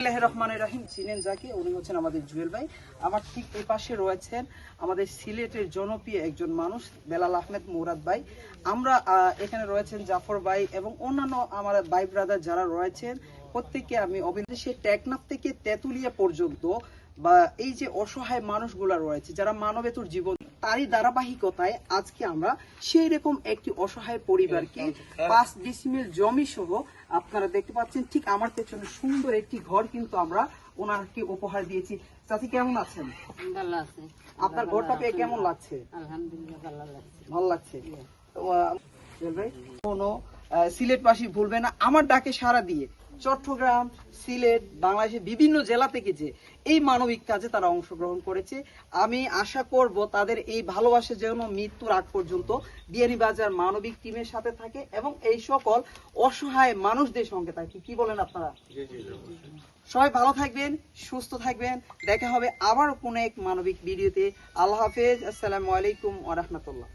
বিসমিল্লাহির রহমানির রহিম। চিনেন যাকে, উনি হচ্ছেন আমাদের জুয়েল ভাই। আমার ঠিক পাশে রয়েছেন আমাদের সিলেটের জনপ্রিয় একজন মানুষ, বেলাল আহমেদ মুরাদ ভাই। আমরা এখানে রয়েছেন জাফর ভাই এবং অন্যান্য আমার ভাই ব্রাদার যারা রয়েছেন। প্রত্যেককে আমি সে টেকনাফ থেকে তেঁতুলিয়া পর্যন্ত বা এই যে অসহায় মানুষগুলা রয়েছে, যারা মানবেতর জীবন তারই ধারাবাহিকতায় আজকে আমরা সেই রকম একটি অসহায় পরিবারকে পাঁচ ডিসিমিল জমি সহ আপনারা দেখতে পাচ্ছেন ঠিক আমার পেছনে সুন্দর একটি ঘর কিন্তু আমরা ওনাকে উপহার দিয়েছি। চাচি কেমন আছেন? ভালো আছে। আপনার ঘরটা পেয়ে কেমন লাগছে? আলহামদুলিল্লাহ ভালো লাগছে। ভালো লাগছে? তো, আহ, জুয়েল ভাই, কোনো সিলেটবাসী ভুলবে না। আমার ডাকে সারা দিয়ে চট্টগ্রাম সিলেট বাংলাদেশের বিভিন্ন জেলা থেকে যে এই মানবিক কাজে তারা অংশগ্রহণ করেছে। আমি আশা করব তাদের এই ভালোবাসা যেন মৃত্যুর আগ পর্যন্ত বিয়ানীবাজার মানবিক টিমের সাথে থাকে এবং এই সকল অসহায় মানুষদের সঙ্গে থাকে। কি বলেন আপনারা? সবাই ভালো থাকবেন সুস্থ থাকবেন। দেখা হবে আবার কোনো এক মানবিক ভিডিওতে। আল্লাহ হাফেজ। আসসালামু আলাইকুম ওয়া রাহমাতুল্লাহ।